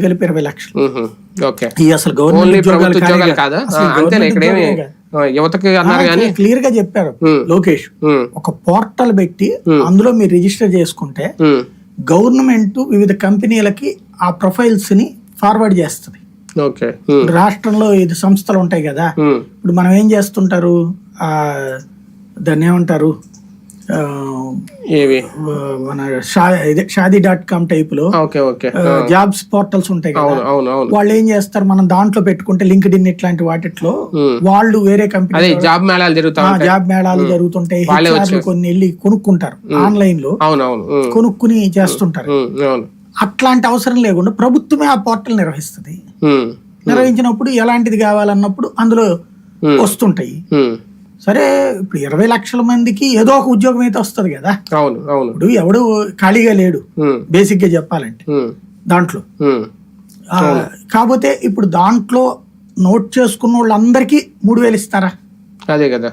కలిపి ఇరవై లక్షలు. ఓకే. అసలు గవర్నమెంట్ కాదా అంతేలే ఇక్కడ యువతకి అన్నారు కానీ క్లియర్గా చెప్పారు. లోకేష్. ఒక పోర్టల్ పెట్టి అందులో మీరు రిజిస్టర్ చేసుకుంటే. గవర్నమెంట్ వివిధ కంపెనీలకి ఆ ప్రొఫైల్స్ని ఫార్వర్డ్ చేస్తుంది. రాష్ట్రంలో ఇది సంస్థలు ఉంటాయి కదా. ఇప్పుడు మనం ఏం చేస్తుంటారు? ఆ దాన్ని ఏమంటారు? ఏవి? మన ఇదే షాదీ డాట్ కామ్ టైప్లో ఓకే. ఓకే జాబ్స్ పోర్టల్స్ ఉంటాయి కదా. అవును అవును అవును. వాళ్ళు ఏం చేస్తారు? మనం దాంట్లో పెట్టుకుంటే లింక్డ్ ఇన్ ఇట్లాంటి వాటిట్లో మ్మ్. వాళ్ళు వేరే కంపెనీ అదే జాబ్ మేళాలు జరుగుతా ఉంటాయి. జాబ్ మేళాలు జరుగుతుంటాయి. కొన్ని వెళ్ళి కొనుక్కుంటారు. ఆన్లైన్లో అవును అవును మ్మ్. కొనుక్కుని చేస్తుంటారు. అట్లాంటి అవసరం లేకుండా ప్రభుత్వమే ఆ పోర్టల్ నిర్వహిస్తుంది. నిర్వహించినప్పుడు ఎలాంటిది కావాలన్నప్పుడు అందులో. వస్తుంటాయి. సరే ఇప్పుడు ఇరవై లక్షల మందికి ఏదో ఒక ఉద్యోగం అయితే వస్తుంది కదా అవును అవును ఇప్పుడు ఎవడు ఖాళీగా లేడు. బేసిక్గా చెప్పాలంటే. దాంట్లో కాకపోతే ఇప్పుడు దాంట్లో నోట్ చేసుకున్న వాళ్ళందరికీ మూడు వేలు ఇస్తారా అదే కదా.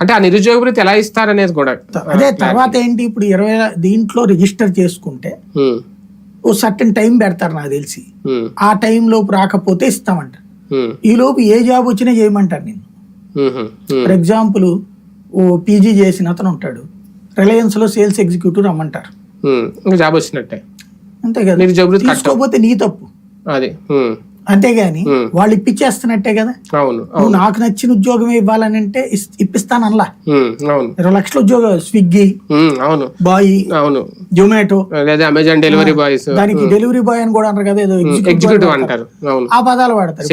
అంటే ఆ నిరుద్యోగ వృత్తి ఎలా ఇస్తారనేది కూడా అదే తర్వాత ఏంటి ఇప్పుడు ఇరవై దీంట్లో రిజిస్టర్ చేసుకుంటే. ఓ సర్టన్ టైం పెడతారు నాకు తెలిసి. ఆ టైం లోపు రాకపోతే ఇస్తామంట. ఈ లోపు ఏ జాబ్ వచ్చినా చేయమంటారు నేను. ఫర్ ఎగ్జాంపుల్ ఓ పీజీ చేసిన అతను ఉంటాడు. రిలయన్స్లో సేల్స్ ఎగ్జిక్యూటివ్ రమ్మంటారు. జాబ్ వచ్చినట్టే. అంతే కదా. తీసుకోకపోతే నీ తప్పు. అది. అంతేగాని. వాళ్ళు ఇప్పించేస్తున్నట్టే కదా? అవును నువ్వు నాకు నచ్చిన ఉద్యోగం ఇవ్వాలని అంటే మ్మ్. అవును. ఇరవై లక్షల ఉద్యోగం స్విగ్గీ. అవును. బాయ్ అవును. జొమాటో లేదా అమెజాన్ డెలివరీ బాయ్స్ దానికి డెలివరీ బాయ్ అని కూడా అంటారు కదా ఏదో ఎగ్జిక్యూటివ్ అంటారు. ఆ పదాలు వాడతారు.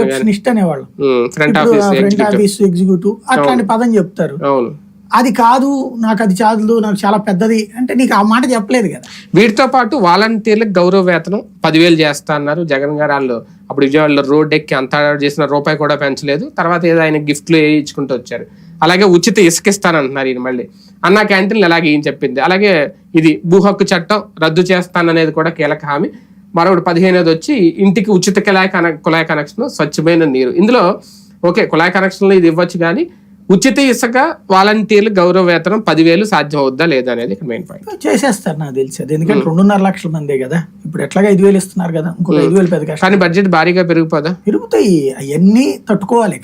రిసెప్షనిస్ట్ అనేవాళ్ళు. Front office front office executive అట్లాంటి పదం చెప్తారు. అవును. అది కాదు నాకు అది చాదులు నాకు చాలా పెద్దది అంటే నీకు ఆ మాట చెప్పలేదు కదా. వీటితో పాటు వాలంటీర్లకు గౌరవ వేతనం పదివేలు చేస్తా అన్నారు జగన్ గారు. వాళ్ళు అప్పుడు విజయవాడలో రోడ్ ఎక్కి అంత చేసిన రూపాయి కూడా పెంచలేదు. తర్వాత ఏదో ఆయన గిఫ్ట్లు వేయించుకుంటూ ఇచ్చుకుంటూ వచ్చారు. అలాగే ఉచిత ఇసుక ఇస్తానంటున్నారు ఈయన మళ్ళీ. అన్న క్యాంటీన్లు అలాగే ఏం చెప్పింది. అలాగే ఇది భూ హక్కు చట్టం రద్దు చేస్తాననేది కూడా కీలక హామీ. మరొకటి పదిహేనేది వచ్చి ఇంటికి ఉచిత కుళాయి కనెక్ కుళాయి కనెక్షన్ స్వచ్ఛమైన నీరు. ఇందులో ఓకే కుళాయి కనెక్షన్లు ఇది ఇవ్వచ్చు కానీ ఉచిత ఇసుక వాలంటీర్లు గౌరవ వేతనం పదివేలు సాధ్యం అవుద్దా లేదా అనేది ఇక్కడ మెయిన్ పాయింట్ చేసేస్తారు నాకు తెలిసి అది. ఎందుకంటే రెండున్నర లక్షల మందే కదా. ఇప్పుడు ఎట్లాగా ఐదు వేలు ఇస్తున్నారు కదా ఇంకో ఐదు వేలు పెద్ద కష్టం. కానీ బడ్జెట్ భారీగా పెరిగిపోదా? పెరుగుతాయి. అవన్నీ తట్టుకోవాలి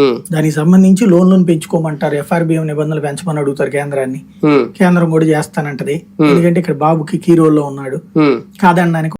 ఉమ్, దానికి సంబంధించి లోన్లను పెంచుకోమంటారు. ఎఫ్ఆర్బిఎం నిబంధనలు పెంచమని అడుగుతారు కేంద్రాన్ని. కేంద్రం కూడా చేస్తానంటది. ఎందుకంటే ఇక్కడ బాబుకి కీ రోల్లో ఉన్నాడు. కాదనడానికి